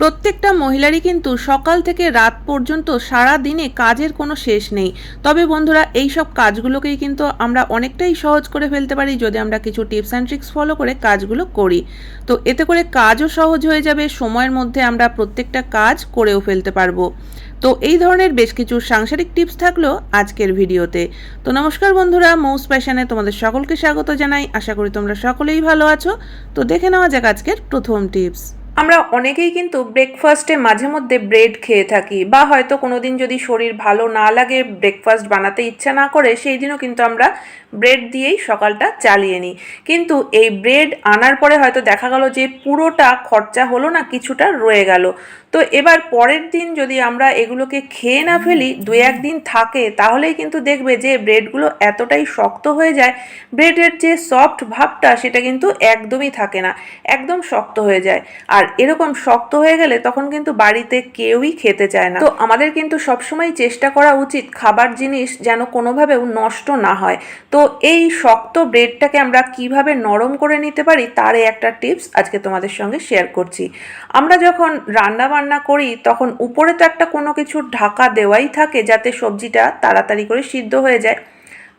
প্রত্যেকটা মহিলারই কিন্তু সকাল থেকে রাত পর্যন্ত সারা দিনে কাজের কোনো শেষ নেই। তবে বন্ধুরা এই সব কাজগুলোকেই কিন্তু আমরা অনেকটাই সহজ করে ফেলতে পারি যদি আমরা কিছু টিপস অ্যান্ড ট্রিক্স ফলো করে কাজগুলো করি। তো এতে করে কাজও সহজ হয়ে যাবে, সময়ের মধ্যে আমরা প্রত্যেকটা কাজ করেও ফেলতে পারব। তো এই ধরনের বেশ কিছু সাংসারিক টিপস থাকল আজকের ভিডিওতে। তো নমস্কার বন্ধুরা, মৌস প্যাশনে তোমাদের সকলকে স্বাগত জানাই। আশা করি তোমরা সকলেই ভালো আছো। তো দেখে নেওয়া যাক আজকের প্রথম টিপস। আমরা অনেকেই কিন্তু ব্রেকফাস্টে মাঝে মধ্যে ব্রেড খেয়ে থাকি বা হয়তো কোনো দিন যদি শরীর ভালো না লাগে ব্রেকফাস্ট বানাতে ইচ্ছা না করে, সেই দিনও কিন্তু আমরা ব্রেড দিয়েই সকালটা চালিয়ে নিই। কিন্তু এই ব্রেড আনার পরে হয়তো দেখা গেল যে পুরোটা খরচা হলো না, কিছুটা রয়ে গেল। তো এবার পরের দিন যদি আমরা এগুলোকে খেয়ে না ফেলি, দু একদিন থাকে, তাহলেই কিন্তু দেখবে যে ব্রেডগুলো এতটাই শক্ত হয়ে যায়, ব্রেডের যে সফট ভাবটা সেটা কিন্তু একদমই থাকে না, একদম শক্ত হয়ে যায়। আর এরকম শক্ত হয়ে গেলে তখন কিন্তু বাড়িতে কেউই খেতে চায় না। তো আমাদের কিন্তু সবসময় চেষ্টা করা উচিত খাবার জিনিস যেন কোনোভাবেও নষ্ট না হয়। তো এই শক্ত ব্রেডটাকে আমরা কীভাবে নরম করে নিতে পারি, তার একটা টিপস আজকে তোমাদের সঙ্গে শেয়ার করছি। আমরা যখন রান্না বান্না করি, তখন উপরে তো একটা কোনো কিছুর ঢাকা দেওয়াই থাকে যাতে সবজিটা তাড়াতাড়ি করে সিদ্ধ হয়ে যায়।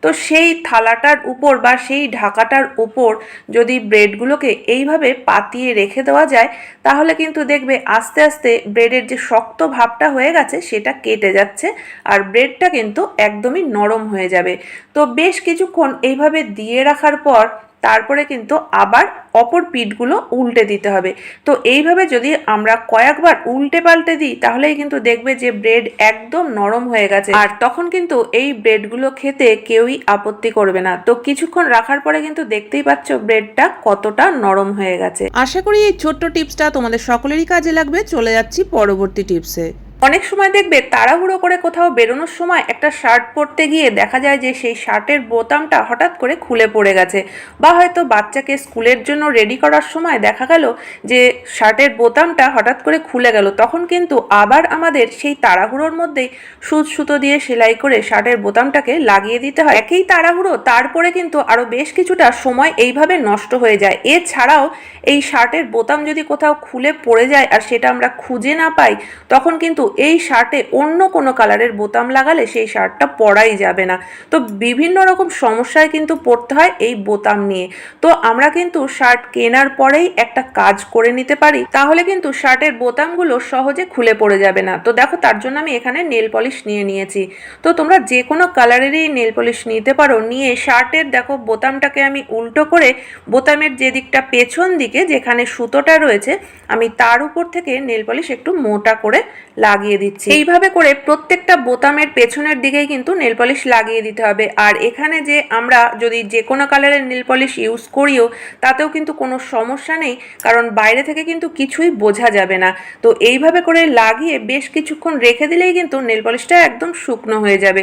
তো সেই থালাটার উপর বা সেই ঢাকাটার উপর যদি ব্রেডগুলোকে এইভাবে পাতিয়ে রেখে দেওয়া যায়, তাহলে কিন্তু দেখবে আস্তে আস্তে ব্রেডের যে শক্ত ভাবটা হয়ে গেছে, সেটা কেটে যাচ্ছে আর ব্রেডটা কিন্তু একদমই নরম হয়ে যাবে। তো বেশ কিছুক্ষণ এইভাবে দিয়ে রাখার পর তারপরে কিন্তু আবার অপর পিঠগুলো উল্টে দিতে হবে। তো এইভাবে যদি আমরা কয়েকবার উল্টে পাল্টে দিই, তাহলেই কিন্তু দেখবে যে ব্রেড একদম নরম হয়ে গেছে। আর তখন কিন্তু এই ব্রেডগুলো খেতে কেউই আপত্তি করবে না। তো কিছুক্ষণ রাখার পরে কিন্তু দেখতেই পাচ্ছ ব্রেডটা কতটা নরম হয়ে গেছে। আশা করি এই ছোট্ট টিপসটা তোমাদের সকলেরই কাজে লাগবে। চলে যাচ্ছি পরবর্তী টিপসে। অনেক সময় দেখবে তাড়াহুড়ো করে কোথাও বেরোনোর সময় একটা শার্ট পরতে গিয়ে দেখা যায় যে সেই শার্টের বোতামটা হঠাৎ করে খুলে পড়ে গেছে। বা হয়তো বাচ্চাকে স্কুলের জন্য রেডি করার সময় দেখা গেল যে শার্টের বোতামটা হঠাৎ করে খুলে গেল। তখন কিন্তু আবার আমাদের সেই তাড়াহুড়োর মধ্যেই সুচ সুতো দিয়ে সেলাই করে শার্টের বোতামটাকে লাগিয়ে দিতে হয়। একেই তাড়াহুড়ো তারপরে কিন্তু আরও বেশ কিছুটা সময় এইভাবে নষ্ট হয়ে যায়। এছাড়াও এই শার্টের বোতাম যদি কোথাও খুলে পড়ে যায় আর সেটা আমরা খুঁজে না পাই, তখন কিন্তু এই শার্টে অন্য কোনো কালারের বোতাম লাগালে সেই শার্টটা পরাই যাবে না। তো বিভিন্ন রকম সমস্যায় কিন্তু পড়তে হয় এই বোতাম নিয়ে। তো আমরা কিন্তু শার্ট কেনার পরেই একটা কাজ করে নিতে পারি, তাহলে কিন্তু শার্টের বোতামগুলো সহজে খুলে পড়ে যাবে না। তো দেখো তার জন্য আমি এখানে নেল পলিশ নিয়ে নিয়েছি। তো তোমরা যে কোনো কালারেরই নেল পলিশ নিতে পারো, নিয়ে শার্টের দেখো বোতামটাকে আমি উল্টো করে বোতামের যে দিকটা পেছন দিকে যেখানে সুতোটা রয়েছে, আমি তার উপর থেকে নেল পলিশ একটু মোটা করে লাগিয়ে দিচ্ছি। এইভাবে করে প্রত্যেকটা বোতামের পেছনের দিকেই কিন্তু নেল পলিশ লাগিয়ে দিতে হবে। আর এখানে যে আমরা যদি যে কোনো কালারের নেল পলিশ ইউজ করিও, তাতেও কিন্তু কোনো সমস্যা নেই, কারণ বাইরে থেকে কিন্তু কিছুই বোঝা যাবে না। তো এইভাবে করে লাগিয়ে বেশ কিছুক্ষণ রেখে দিলেই কিন্তু নেল পলিশটা একদম শুকনো হয়ে যাবে।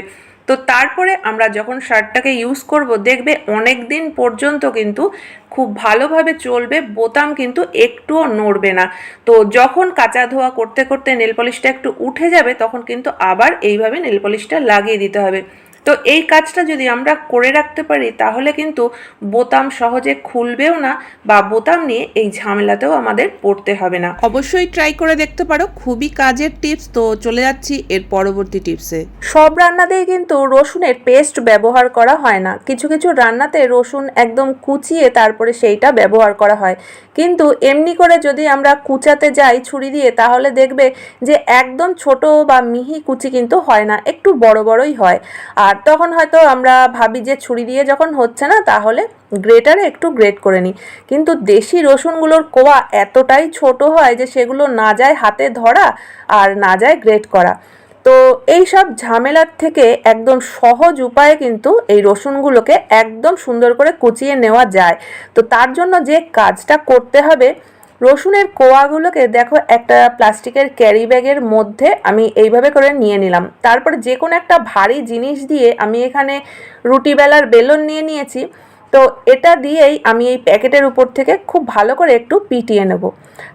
তো তারপরে আমরা যখন শার্টটাকে ইউজ করব, দেখবে অনেক দিন পর্যন্ত কিন্তু খুব ভালোভাবে চলবে, বোতাম কিন্তু একটুও নড়বে না। তো যখন কাঁচা ধোয়া করতে করতে নেল পলিশটা একটু উঠে যাবে, তখন কিন্তু আবার এইভাবে নেল পলিশটা লাগিয়ে দিতে হবে। তো এই কাজটা যদি আমরা করে রাখতে পারি তাহলে কিন্তু বোতাম সহজে খুলবেও না বা বোতাম নিয়ে এই ঝামেলাতেও আমাদের পড়তে হবে না। অবশ্যই ট্রাই করে দেখতে পারো খুবই কাজের টিপস তো চলে যাচ্ছি এর পরবর্তী টিপসে সব রান্নাতেই কিন্তু রসুনের পেস্ট ব্যবহার করা হয় না। কিছু কিছু রান্নাতে রসুন একদম কুচিয়ে তারপরে সেইটা ব্যবহার করা হয়। কিন্তু এমনি করে যদি আমরা কুচাতে যাই ছুরি দিয়ে তাহলে দেখবে যে একদম ছোট বা মিহি কুচি কিন্তু হয় না একটু বড় বড়ই হয়। আর তখন হয়তো আমরা ভাবি যে ছুরি দিয়ে যখন হচ্ছে না, তাহলে গ্রেটারে একটু গ্রেট করে নিই। কিন্তু দেশি রসুনগুলোর কোয়া এতটাই ছোট হয় যে সেগুলো না যায় হাতে ধরা আর না যায় গ্রেট করা। তো এই সব ঝামেলার থেকে একদম সহজ উপায়ে কিন্তু এই রসুনগুলোকে একদম সুন্দর করে কুচিয়ে নেওয়া যায়। তো তার জন্য যে কাজটা করতে হবে রসুনের কোয়াগুলোকে দেখো একটা প্লাস্টিকের ক্যারি ব্যাগের মধ্যে আমি এইভাবে করে নিয়ে নিলাম। তারপর যে কোনো একটা ভারী জিনিস দিয়ে আমি এখানে রুটি বেলার বেলন নিয়ে নিয়েছি। তো এটা দিয়েই আমি এই প্যাকেটের উপর থেকে খুব ভালো করে একটু পিটিয়ে নেব।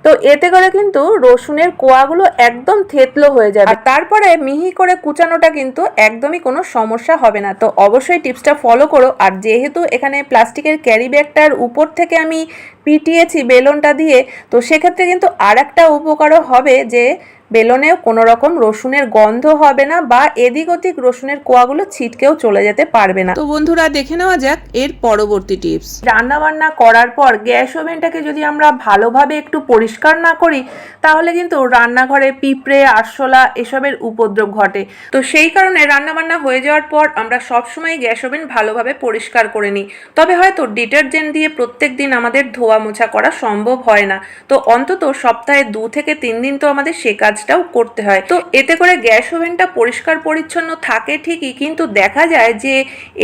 তো এতে করে কিন্তু রসুনের কোয়াগুলো একদম থেতলো হয়ে যাবে। আর তারপরে মিহি করে কুচানোটা কিন্তু একদমই কোনো সমস্যা হবে না। তো অবশ্যই টিপসটা ফলো করো। আর যেহেতু এখানে প্লাস্টিকের ক্যারি ব্যাগটার উপর থেকে আমি পিটিয়েছি বেলনটা দিয়ে, তো সেক্ষেত্রে কিন্তু আর একটা উপকারও হবে যে বেলনেও কোনো রকম রসুনের গন্ধ হবে না বা এদিক ওদিক রসুনের কোয়াগুলো ছিটকেও চলে যেতে পারবে না। তো বন্ধুরা দেখে নেওয়া যাক এর পরবর্তী টিপস। রান্না বান্না করার পর গ্যাস ওভেনটাকে যদি আমরা ভালোভাবে একটু পরিষ্কার না করি তাহলে কিন্তু রান্নাঘরে পিঁপড়ে আরশোলা এসবের উপদ্রব ঘটে। তো সেই কারণে রান্নাবান্না হয়ে যাওয়ার পর আমরা সবসময় গ্যাস ওভেন ভালোভাবে পরিষ্কার করে নিই। তবে হয়তো ডিটারজেন্ট দিয়ে প্রত্যেক দিন আমাদের ধোয়া মোছা করা সম্ভব হয় না। তো অন্তত সপ্তাহে দু থেকে তিন দিন তো আমাদের সে কাজটাও করতে হয়। তো এতে করে গ্যাস ওভেনটা পরিষ্কার পরিচ্ছন্ন থাকে ঠিকই, কিন্তু দেখা যায় যে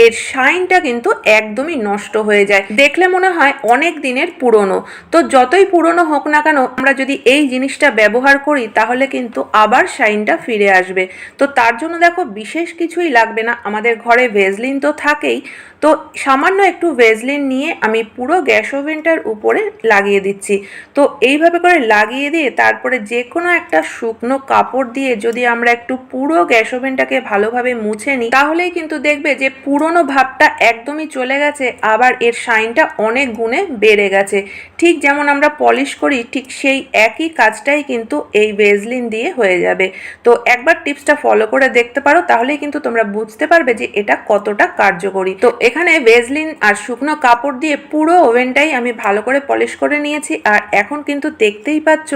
এর শাইনটা কিন্তু একদমই নষ্ট হয়ে যায়। দেখলে মনে হয় অনেক দিনের পুরনো। তো যতই পুরনো হোক না কেন, আমরা যদি এই জিনিসটা ব্যবহার করি, তাহলে কিন্তু আবার শাইনটা ফিরে আসবে। তো তার জন্য দেখো বিশেষ কিছুই লাগবে না। আমাদের ঘরে ভেজলিন তো থাকেই। তো সামান্য একটু ভেজলিন নিয়ে আমি পুরো গ্যাস ওভেনটার উপরে লাগিয়ে দিচ্ছি। তো এইভাবে করে লাগিয়ে দিয়ে তারপরে যে কোনো একটা শুকনো কাপড় দিয়ে যদি আমরা একটু পুরো গ্যাস ওভেনটাকে ভালোভাবে মুছে নিই, তাহলেই কিন্তু দেখবে যে পুরনো ভাবটা একদমই চলে গেছে, আবার এর শাইনটা অনেক গুণে বেড়ে গেছে। ঠিক যেমন আমরা পলিশ করি, ঠিক সেই একই কাজটাই কিন্তু এই ভেজলিন দিয়ে হয়ে যাবে। তো একবার টিপসটা ফলো করে দেখতে পারো, তাহলেই কিন্তু তোমরা বুঝতে পারবে যে এটা কতটা কার্যকরী। তো এখানে ভেজলিন আর শুকনো কাপড় দিয়ে পুরো ওভেনটাই আমি ভালো করে পলিশ করে নিয়েছি, আর এখন কিন্তু দেখতেই পাচ্ছ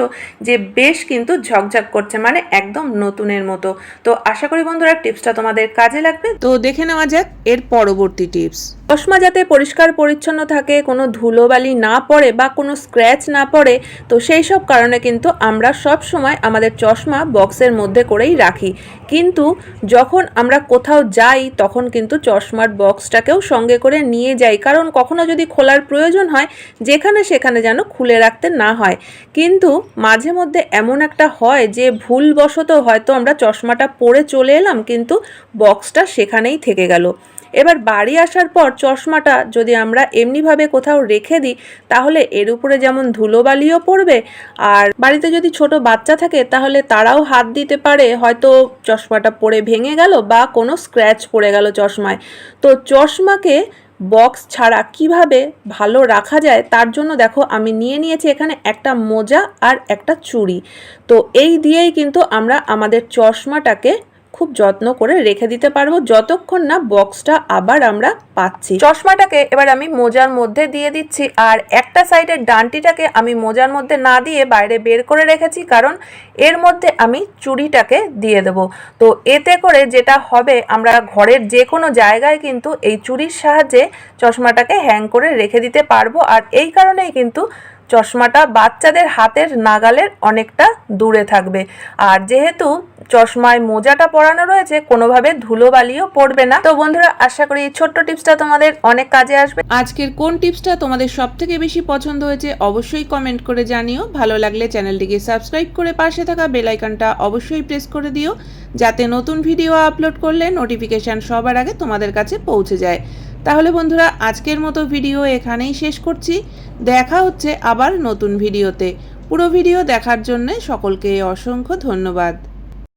যে বেশ কিন্তু ঝকঝক করছে মানে একদম নতুনের মতো। তো আশা করি বন্ধুরা, টিপসটা তোমাদের কাজে লাগবে। তো দেখে নেওয়া যাক এর পরবর্তী টিপস। চশমা যাতে পরিষ্কার পরিচ্ছন্ন থাকে, কোনো ধুলোবালি না পড়ে বা কোনো স্ক্র্যাচ না পড়ে, তো সেই সব কারণে কিন্তু আমরা সব সময় আমাদের চশমা বক্সের মধ্যে করেই রাখি। কিন্তু যখন আমরা কোথাও যাই, তখন কিন্তু চশমার বক্সটাকেও সঙ্গে করে নিয়ে যাই। কারণ কখনো যদি খোলার প্রয়োজন হয়, যেখানে সেখানে যেন খুলে রাখতে না হয়। কিন্তু মাঝে মধ্যে এমন একটা হয় যে ভুলবশত হয়তো আমরা চশমাটা পরে চলে এলাম, কিন্তু বক্সটা সেখানেই থেকে গেল। এবার বাড়ি আসার পর চশমাটা যদি আমরা এমনিভাবে কোথাও রেখে দিই, তাহলে এর উপরে যেমন ধুলোবালিও পড়বে, আর বাড়িতে যদি ছোট বাচ্চা থাকে, তাহলে তারাও হাত দিতে পারে, হয়তো চশমাটা পড়ে ভেঙে গেল বা কোনো স্ক্র্যাচ পড়ে গেল চশমায়। তো চশমাকে বক্স ছাড়া কীভাবে ভালো রাখা যায়, তার জন্য দেখো আমি নিয়ে নিয়েছি এখানে একটা মোজা আর একটা চুড়ি। তো এই দিয়েই কিন্তু আমরা আমাদের চশমাটাকে খুব যত্ন করে রেখে দিতে পারব। যতক্ষণ না বক্সটা আবার আমরা পাচ্ছি। চশমাটাকে এবার আমি মোজার মধ্যে দিয়ে দিচ্ছি আর একটা সাইডের ডান্টিটাকে আমি মোজার মধ্যে না দিয়ে বাইরে বের করে রেখেছি কারণ এর মধ্যে আমি চুড়িটাকে দিয়ে দেব। তো এতে করে যেটা হবে, আমরা ঘরের যে কোনো জায়গায় কিন্তু এই চুড়ির সাহায্যে চশমাটাকে হ্যাং করে রেখে দিতে পারব আর এই কারণেই কিন্তু চশমাটা বাচ্চাদের হাতের নাগালের অনেকটা দূরে থাকবে। আর যেহেতু চশমায় মোজাটা পরানো রয়েছে, কোনোভাবে ধুলোবালিও পড়বে না। তো বন্ধুরা, আশা করি এই ছোট্ট টিপসটা তোমাদের অনেক কাজে আসবে। আজকের কোন টিপসটা তোমাদের সব থেকে বেশি পছন্দ হয়েছে অবশ্যই কমেন্ট করে জানিও। ভালো লাগলে চ্যানেলটিকে সাবস্ক্রাইব করে পাশে থাকা বেল আইকনটা অবশ্যই প্রেস করে দিও, যাতে নতুন ভিডিও আপলোড করলে নোটিফিকেশান সবার আগে তোমাদের কাছে পৌঁছে যায়। তাহলে বন্ধুরা, আজকের মতো ভিডিও এখানেই শেষ করছি। দেখা হচ্ছে আবার নতুন ভিডিওতে। পুরো ভিডিও দেখার জন্য সকলকে অসংখ্য ধন্যবাদ।